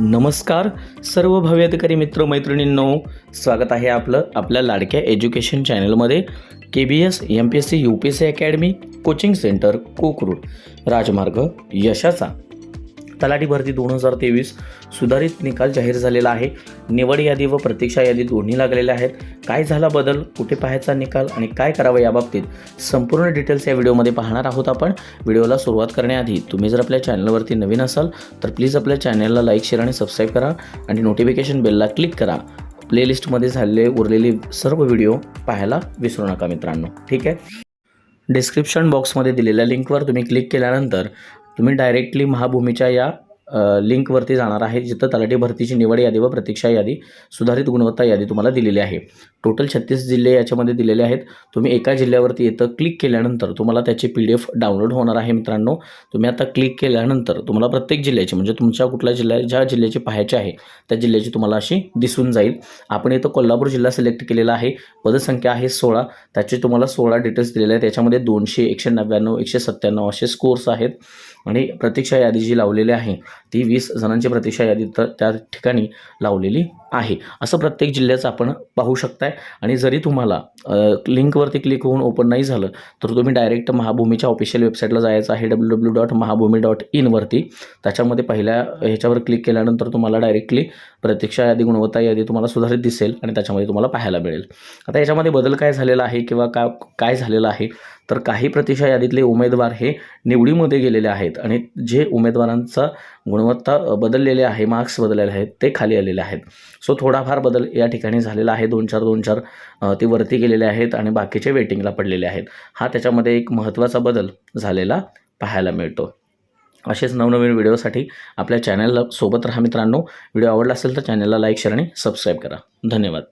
नमस्कार सर्व भव्यतकरी मित्र मैत्रिणींनो स्वागत आहे आपलं आपल्या लाडक्या एज्युकेशन चॅनलमध्ये K B S M P S C U P S C academy coaching centre Kokrud राजमार्ग यशाचा तलाठी भरती दोन हजार तेवीस सुधारित निकाल जाहीर झालेला आहे. निवड यादी व प्रतीक्षा यादी दोन्ही लागलेल्या आहेत. काय झाला बदल? कुठे पाहायचा निकाल? आणि काय करावं याबाबतीत संपूर्ण डिटेल्स या व्हिडिओमध्ये पाहणार आहोत आपण. व्हिडिओला सुरुवात करण्याआधी तुम्ही जर आपल्या चॅनलवरती नवीन असाल तर प्लीज आपल्या चॅनलला लाईक शेअर आणि सबस्क्राईब करा. आणि नोटिफिकेशन बेलला क्लिक करा. प्लेलिस्टमध्ये झालेले उरलेले सर्व व्हिडिओ पाहायला विसरू नका मित्रांनो. ठीक आहे? डिस्क्रिप्शन बॉक्समध्ये दिलेल्या लिंकवर तुम्ही क्लिक केल्यानंतर तुम्ही डायरेक्टली महाभूमीच्या या लिंकवरती जाणार आहे जिथं तलाठी भरतीची निवड यादी व प्रतीक्षा यादी सुधारित गुणवत्ता यादी तुम्हाला दिलेली आहे. टोटल छत्तीस जिल्हे याच्यामध्ये दिलेले आहेत. तुम्ही एका जिल्ह्यावरती येतं क्लिक केल्यानंतर तुम्हाला त्याची पी डी एफ डाउनलोड होणार आहे मित्रांनो. तुम्ही आता क्लिक केल्यानंतर तुम्हाला प्रत्येक जिल्ह्याची म्हणजे तुमच्या कुठल्या जिल्ह्या ज्या जिल्ह्याची पाहायची आहे त्या जिल्ह्याची तुम्हाला अशी दिसून जाईल. आपण इथं कोल्हापूर जिल्हा सिलेक्ट केलेला आहे. पदसंख्या आहे सोळा. त्याचे तुम्हाला सोळा डिटेल्स दिलेले आहेत. त्याच्यामध्ये दोनशे एकशे नव्याण्णव एकशे सत्त्याण्णव असे स्कोर्स आहेत. आणि प्रतीक्षा यादी जी लावलेली आहे ती वीस जणांची प्रतीक्षा यादी तर त्या ठिकाणी लावलेली आहे. असं प्रत्येक जिल्ह्याचं आपण पाहू शकताय. आणि जरी तुम्हाला लिंकवरती क्लिक होऊन ओपन नाही झालं तर तुम्ही डायरेक्ट महाभूमीच्या ऑफिशियल वेबसाईटला जायचं आहे W W dot Mahabhumi dot इनवरती त्याच्यामध्ये पहिल्या ह्याच्यावर क्लिक केल्यानंतर तुम्हाला डायरेक्टली प्रतीक्षा यादी गुणवत्ता यादी तुम्हाला सुधारित दिसेल आणि त्याच्यामध्ये तुम्हाला पाहायला मिळेल. आता याच्यामध्ये बदल काय झालेला आहे किंवा का काय झालेलं आहे? तर काही प्रतीक्षा यादीतले उमेदवार हे निवडीमध्ये गेलेले आहेत आणि जे उमेदवारांचा गुणवत्ता बदललेले आहे मार्क्स बदललेले आहेत ते खाली आलेले आहेत. सो थोडाफार बदल या ठिकाणी झालेला आहे. दोन चार दोन चार ते वरती गेलेले आहेत आणि बाकीचे वेटिंगला पडलेले आहेत. हा त्याच्यामध्ये एक महत्त्वाचा बदल झालेला पाहायला मिळतो. असेच नवनवीन व्हिडिओसाठी आपल्या चॅनलला सोबत राहा मित्रांनो. व्हिडिओ आवडला असेल तर चॅनलला लाईक शेअर आणि सबस्क्राईब करा. धन्यवाद.